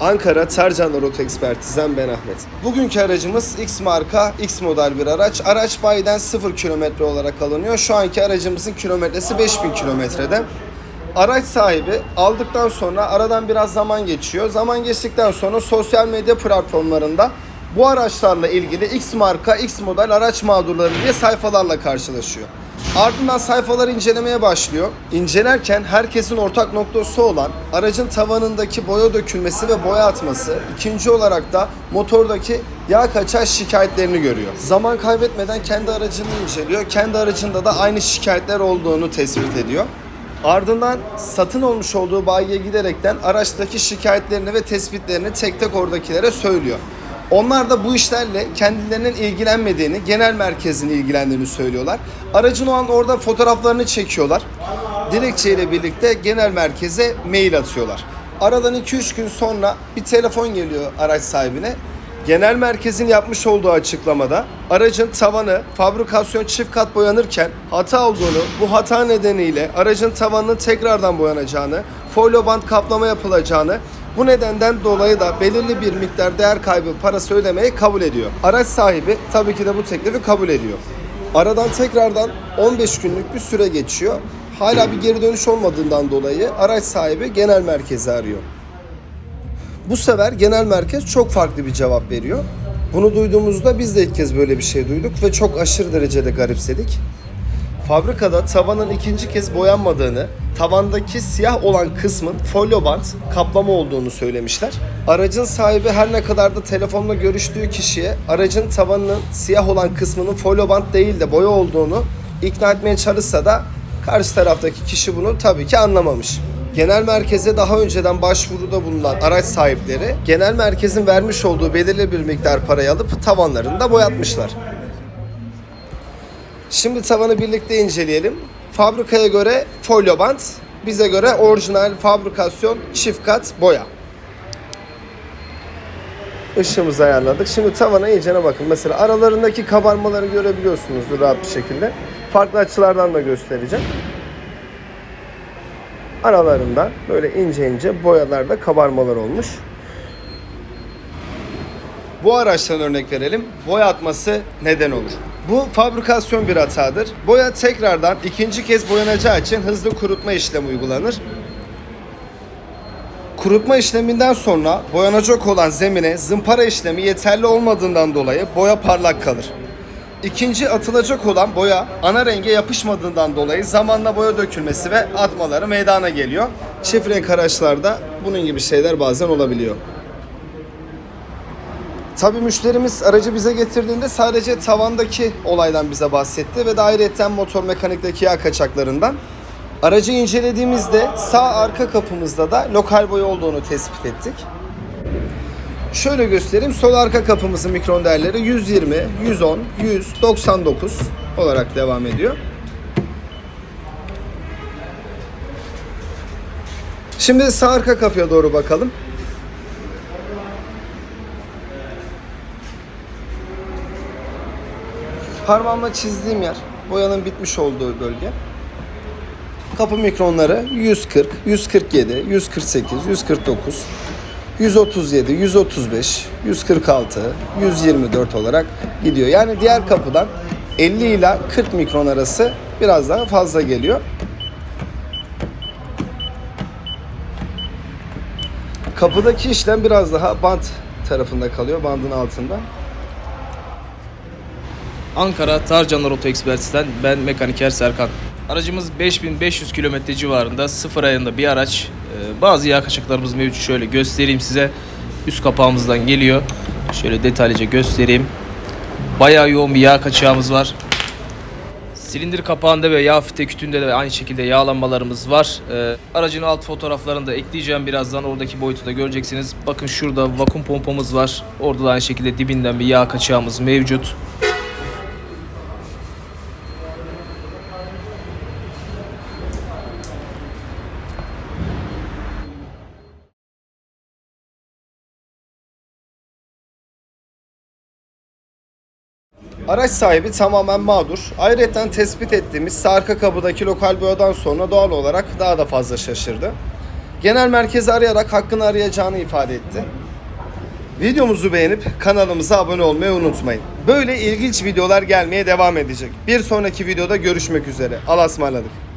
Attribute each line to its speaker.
Speaker 1: Ankara Tercanlar Oto Ekspertiz'den ben Ahmet. Bugünkü aracımız X marka X model bir araç. Araç bayiden 0 kilometre olarak alınıyor. Şu anki aracımızın kilometresi 5000 kilometrede. Araç sahibi aldıktan sonra aradan biraz zaman geçiyor. Zaman geçtikten sonra sosyal medya platformlarında bu araçlarla ilgili X marka X model araç mağdurları diye sayfalarla karşılaşıyor. Ardından sayfaları incelemeye başlıyor. İncelerken herkesin ortak noktası olan aracın tavanındaki boya dökülmesi ve boya atması, ikinci olarak da motordaki yağ kaçar şikayetlerini görüyor. Zaman kaybetmeden kendi aracını inceliyor. Kendi aracında da aynı şikayetler olduğunu tespit ediyor. Ardından satın olmuş olduğu bayiye giderekten araçtaki şikayetlerini ve tespitlerini tek tek oradakilere söylüyor. Onlar da bu işlerle kendilerinin ilgilenmediğini, genel merkezin ilgilendiğini söylüyorlar. Aracın o an orada fotoğraflarını çekiyorlar. Dilekçeyle birlikte genel merkeze mail atıyorlar. Aradan 2-3 gün sonra bir telefon geliyor araç sahibine. Genel merkezin yapmış olduğu açıklamada aracın tavanı fabrikasyon çift kat boyanırken hata olduğunu, bu hata nedeniyle aracın tavanının tekrardan boyanacağını, folyo bant kaplama yapılacağını, bu nedenden dolayı da belirli bir miktar değer kaybı parası ödemeyi kabul ediyor. Araç sahibi tabii ki de bu teklifi kabul ediyor. Aradan tekrardan 15 günlük bir süre geçiyor. Hala bir geri dönüş olmadığından dolayı araç sahibi genel merkezi arıyor. Bu sefer genel merkez çok farklı bir cevap veriyor. Bunu duyduğumuzda biz de ilk kez böyle bir şey duyduk ve çok aşırı derecede garipsedik. Fabrikada tavanın ikinci kez boyanmadığını, tavandaki siyah olan kısmın folyo bant kaplama olduğunu söylemişler. Aracın sahibi her ne kadar da telefonla görüştüğü kişiye aracın tavanının siyah olan kısmının folyo bant değil de boya olduğunu ikna etmeye çalışsa da karşı taraftaki kişi bunu tabii ki anlamamış. Genel merkeze daha önceden başvuruda bulunan araç sahipleri genel merkezin vermiş olduğu belirli bir miktar parayı alıp tavanlarını da boyatmışlar. Şimdi tavanı birlikte inceleyelim. Fabrikaya göre folyo bant, bize göre orijinal fabrikasyon çift kat boya. Işığımızı ayarladık. Şimdi tavana iyicene bakın. Mesela aralarındaki kabarmaları görebiliyorsunuzdur rahat bir şekilde. Farklı açılardan da göstereceğim. Aralarında böyle ince ince boyalarda kabarmalar olmuş. Bu araçtan örnek verelim. Boya atması neden olur? Bu fabrikasyon bir hatadır. Boya tekrardan ikinci kez boyanacağı için hızlı kurutma işlemi uygulanır. Kurutma işleminden sonra boyanacak olan zemine zımpara işlemi yeterli olmadığından dolayı boya parlak kalır. İkinci atılacak olan boya ana renge yapışmadığından dolayı zamanla boya dökülmesi ve atmaları meydana geliyor. Çift renk araçlarda bunun gibi şeyler bazen olabiliyor. Tabii müşterimiz aracı bize getirdiğinde sadece tavandaki olaydan bize bahsetti ve ayrıca motor mekanikteki yağ kaçaklarından. Aracı incelediğimizde sağ arka kapımızda da lokal boya olduğunu tespit ettik. Şöyle göstereyim. Sol arka kapımızın mikron değerleri 120, 110, 100, 99 olarak devam ediyor. Şimdi sağ arka kapıya doğru bakalım. Parmağımla çizdiğim yer boyanın bitmiş olduğu bölge. Kapı mikronları 140, 147, 148, 149, 137, 135, 146, 124 olarak gidiyor. Yani diğer kapıdan 50 ile 40 mikron arası biraz daha fazla geliyor. Kapıdaki işlem biraz daha bant tarafında kalıyor, bandın altında.
Speaker 2: Ankara Tarcanlar Oto Ekspertiz'den ben mekaniker Serkan. Aracımız 5500 kilometre civarında sıfır ayında bir araç. Ee, Bazı yağ kaçaklarımız mevcut. Şöyle göstereyim size. Üst kapağımızdan geliyor. Şöyle detaylıca göstereyim. Bayağı yoğun bir yağ kaçağımız var. Silindir kapağında ve yağ fite kütüğünde de aynı şekilde yağlanmalarımız var. Ee, aracın alt fotoğraflarını da ekleyeceğim birazdan. Oradaki boyutu da göreceksiniz. Bakın şurada vakum pompamız var. Orada da aynı şekilde dibinden bir yağ kaçağımız mevcut.
Speaker 1: Araç sahibi tamamen mağdur. Ayrıca tespit ettiğimiz sağ arka kapıdaki lokal boyadan sonra doğal olarak daha da fazla şaşırdı. Genel merkezi arayarak hakkını arayacağını ifade etti. Videomuzu beğenip kanalımıza abone olmayı unutmayın. Böyle ilginç videolar gelmeye devam edecek. Bir sonraki videoda görüşmek üzere. Allah'a ısmarladık.